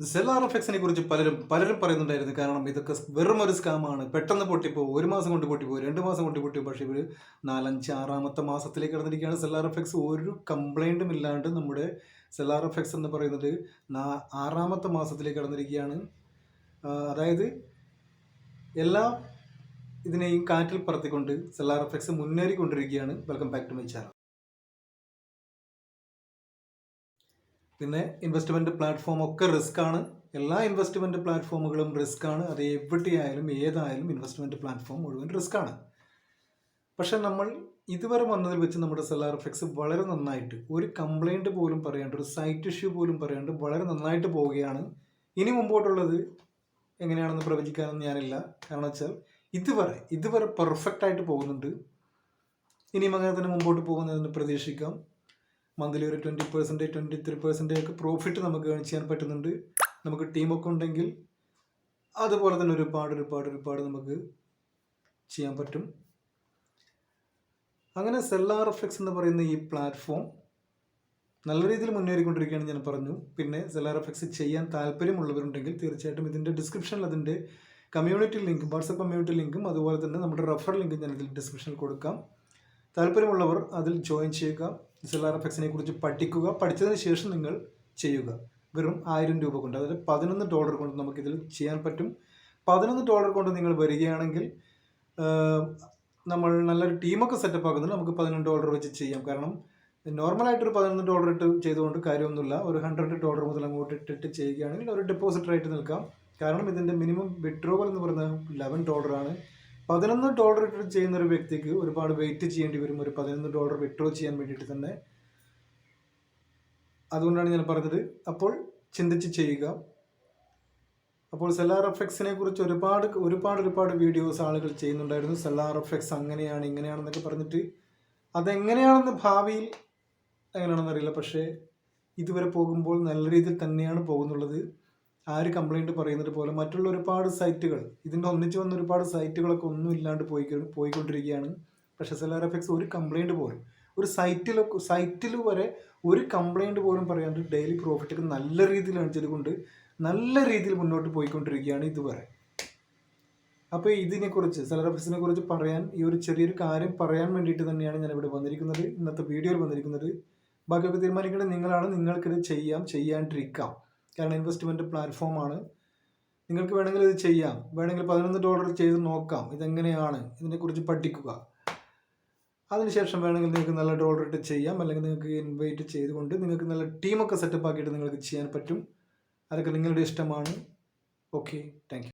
Cellular എഫക്സിനെ കുറിച്ച് പലരും പലരും പറയുന്നുണ്ടായിരുന്നു. കാരണം ഇതൊക്കെ വെറും ഒരു സ്കാമാണ് പെട്ടെന്ന് പൊട്ടിപ്പോകും ഒരു മാസം കൊണ്ട് പൊട്ടിപ്പോകും രണ്ട് മാസം കൊണ്ട് പൊട്ടിപ്പോകും പക്ഷേ ഇവർ നാലഞ്ച് ആറാമത്തെ മാസത്തിലേക്ക് കടന്നിരിക്കുകയാണ്. സെല്ലാർ എഫക്സ് ഒരു കംപ്ലൈന്റും ഇല്ലാണ്ട് നമ്മുടെ സെല്ലാർ എഫക്സ് എന്ന് പറയുന്നത് ആറാമത്തെ മാസത്തിലേക്ക് കടന്നിരിക്കുകയാണ്. അതായത് എല്ലാ ഇതിനെയും കാറ്റിൽ പറത്തിക്കൊണ്ട് സെല്ലാർ എഫക്സ് മുന്നേറിക്കൊണ്ടിരിക്കുകയാണ്. Welcome back to my channel പിന്നെ ഇൻവെസ്റ്റ്മെന്റ് പ്ലാറ്റ്ഫോം ഒക്കെ റിസ്ക് ആണ്. എല്ലാ ഇൻവെസ്റ്റ്മെന്റ് പ്ലാറ്റ്ഫോമുകളും റിസ്ക് ആണ്. അത് എവിടെയായാലും ഏതായാലും ഇൻവെസ്റ്റ്മെന്റ് പ്ലാറ്റ്ഫോം മുഴുവൻ റിസ്ക് ആണ്. പക്ഷെ നമ്മൾ ഇതുവരെ വന്നതിൽ വെച്ച് നമ്മുടെ സെല്ലാർ എഫക്ട്സ് വളരെ നന്നായിട്ട് ഒരു കംപ്ലൈന്റ് പോലും പറയാണ്ട് ഒരു സൈറ്റ് ഇഷ്യൂ പോലും പറയാണ്ട് വളരെ നന്നായിട്ട് പോവുകയാണ്. ഇനി മുമ്പോട്ടുള്ളത് എങ്ങനെയാണെന്ന് പ്രവചിക്കാനൊന്നും ഞാനില്ല. കാരണം വെച്ചാൽ ഇതുവരെ ഇതുവരെ പെർഫെക്റ്റ് ആയിട്ട് പോകുന്നുണ്ട്. ഇനിയും അങ്ങനെ തന്നെ മുമ്പോട്ട് പോകുന്നതെന്ന് പ്രതീക്ഷിക്കാം. മന്ത്ലി ഒരു twenty percentage twenty three percentage ഒക്കെ പ്രോഫിറ്റ് നമുക്ക് ഏൺ ചെയ്യാൻ പറ്റുന്നുണ്ട്. നമുക്ക് ടീമൊക്കെ ഉണ്ടെങ്കിൽ അതുപോലെ തന്നെ ഒരുപാട് ഒരുപാട് ഒരുപാട് നമുക്ക് ചെയ്യാൻ പറ്റും. അങ്ങനെ സെല്ലാർ എഫക്ട്സ് എന്ന് പറയുന്ന ഈ പ്ലാറ്റ്ഫോം നല്ല രീതിയിൽ മുന്നേറിക്കൊണ്ടിരിക്കുകയാണ് ഞാൻ പറഞ്ഞു. പിന്നെ സെല്ലാർ എഫക്ട്സ് ചെയ്യാൻ താല്പര്യമുള്ളവരുണ്ടെങ്കിൽ തീർച്ചയായിട്ടും ഇതിന്റെ ഡിസ്ക്രിപ്ഷനിൽ അതിന്റെ കമ്മ്യൂണിറ്റി ലിങ്കും വാട്സപ്പ് കമ്മ്യൂണിറ്റി ലിങ്കും അതുപോലെ തന്നെ നമ്മുടെ റെഫർ ലിങ്കും ഞാൻ ഇതിൽ ഡിസ്ക്രിപ്ഷനിൽ കൊടുക്കാം. താല്പര്യമുള്ളവർ അതിൽ ജോയിൻ ചെയ്യുക. സെല്ലാർ എഫക്ട്സിനെ കുറിച്ച് പഠിക്കുക. പഠിച്ചതിന് ശേഷം നിങ്ങൾ ചെയ്യുക. വെറും ആയിരം രൂപ കൊണ്ട് അതായത് പതിനൊന്ന് ഡോളർ കൊണ്ട് നമുക്കിതിൽ ചെയ്യാൻ പറ്റും. പതിനൊന്ന് ഡോളർ കൊണ്ട് നിങ്ങൾ വരികയാണെങ്കിൽ നമ്മൾ നല്ലൊരു ടീമൊക്കെ സെറ്റപ്പ് ആക്കുന്നത് നമുക്ക് പതിനൊന്ന് ഡോളർ വെച്ച് ചെയ്യാം. കാരണം നോർമലായിട്ടൊരു പതിനൊന്ന് ഡോളർ ഇട്ട് ചെയ്തുകൊണ്ട് കാര്യമൊന്നുമില്ല. ഒരു ഹൺഡ്രഡ് ഡോളർ മുതൽ അങ്ങോട്ട് ഇട്ടിട്ട് ചെയ്യുകയാണെങ്കിൽ ഒരു ഡെപ്പോസിറ്റ് റേറ്റ് നിൽക്കാം. കാരണം ഇതിന്റെ മിനിമം വിഡ്രോവൽ എന്ന് പറയുന്നത് ലെവൻ ഡോളറാണ് പതിനൊന്ന് ഡോളർ ഇട്ടിട്ട് ചെയ്യുന്ന ഒരു വ്യക്തിക്ക് ഒരുപാട് വെയിറ്റ് ചെയ്യേണ്ടി വരും. ഒരു പതിനൊന്ന് ഡോളർ വിഡ്രോ ചെയ്യാൻ വേണ്ടിയിട്ട് തന്നെ. അതുകൊണ്ടാണ് ഞാൻ പറഞ്ഞത്. അപ്പോൾ ചിന്തിച്ച് ചെയ്യുക. അപ്പോൾ സെല്ലാർ എഫക്ട്സിനെ കുറിച്ച് ഒരുപാട് ഒരുപാട് ഒരുപാട് വീഡിയോസ് ആളുകൾ ചെയ്യുന്നുണ്ടായിരുന്നു. സെല്ലാർ എഫക്ട്സ് അങ്ങനെയാണ് ഇങ്ങനെയാണെന്നൊക്കെ പറഞ്ഞിട്ട് അതെങ്ങനെയാണെന്ന് ഭാവിയിൽ എങ്ങനെയാണെന്നറിയില്ല പക്ഷേ ഇതുവരെ പോകുമ്പോൾ നല്ല രീതിയിൽ തന്നെയാണ് പോകുന്നുള്ളത്. ആര് കംപ്ലൈന്റ് പറയുന്നത് പോലെ മറ്റുള്ള ഒരുപാട് സൈറ്റുകൾ ഇതിന്റെ ഒന്നിച്ച് വന്ന ഒരുപാട് സൈറ്റുകളൊക്കെ ഒന്നും ഇല്ലാണ്ട് പോയി പോയിക്കൊണ്ടിരിക്കുകയാണ്. പക്ഷേ സെല്ലാർ എഫക്ട്സ് ഒരു കംപ്ലൈന്റ് പോലും ഒരു സൈറ്റിൽ സൈറ്റിൽ വരെ ഒരു കംപ്ലൈന്റ് പോലും പറയാണ്ട് ഡെയിലി പ്രോഫിറ്റ് നല്ല രീതിയിൽ അണിച്ചതുകൊണ്ട് നല്ല രീതിയിൽ മുന്നോട്ട് പോയിക്കൊണ്ടിരിക്കുകയാണ് ഇതുവരെ. അപ്പോൾ ഇതിനെക്കുറിച്ച് സെലർ ഓഫീസിനെ കുറിച്ച് പറയാൻ ഈ ഒരു ചെറിയൊരു കാര്യം പറയാൻ വേണ്ടിയിട്ട് തന്നെയാണ് ഞാൻ ഇവിടെ വന്നിരിക്കുന്നത് ഇന്നത്തെ വീഡിയോയിൽ വന്നിരിക്കുന്നത്. ബാക്കിയൊക്കെ തീരുമാനിക്കേണ്ടത് നിങ്ങളാണ് നിങ്ങൾക്കിത് ചെയ്യാം ചെയ്യാണ്ടിരിക്കാം. കാരണം ഇൻവെസ്റ്റ്മെന്റ് പ്ലാറ്റ്ഫോമാണ് നിങ്ങൾക്ക് വേണമെങ്കിൽ ഇത് ചെയ്യാം. വേണമെങ്കിൽ പതിനൊന്ന് ഡോളർ ചെയ്ത് നോക്കാം. ഇതെങ്ങനെയാണ്? ഇതിനെക്കുറിച്ച് പഠിക്കുക. അതിനുശേഷം വേണമെങ്കിൽ നിങ്ങൾക്ക് നല്ല ഡോളർ ഇട്ട് ചെയ്യാം. അല്ലെങ്കിൽ നിങ്ങൾക്ക് ഇൻവൈറ്റ് ചെയ്തുകൊണ്ട് നിങ്ങൾക്ക് നല്ല ടീമൊക്കെ സെറ്റപ്പ് ആക്കിയിട്ട് നിങ്ങൾക്ക് ചെയ്യാൻ പറ്റും. അതൊക്കെ നിങ്ങളുടെ ഇഷ്ടമാണ്. Okay thank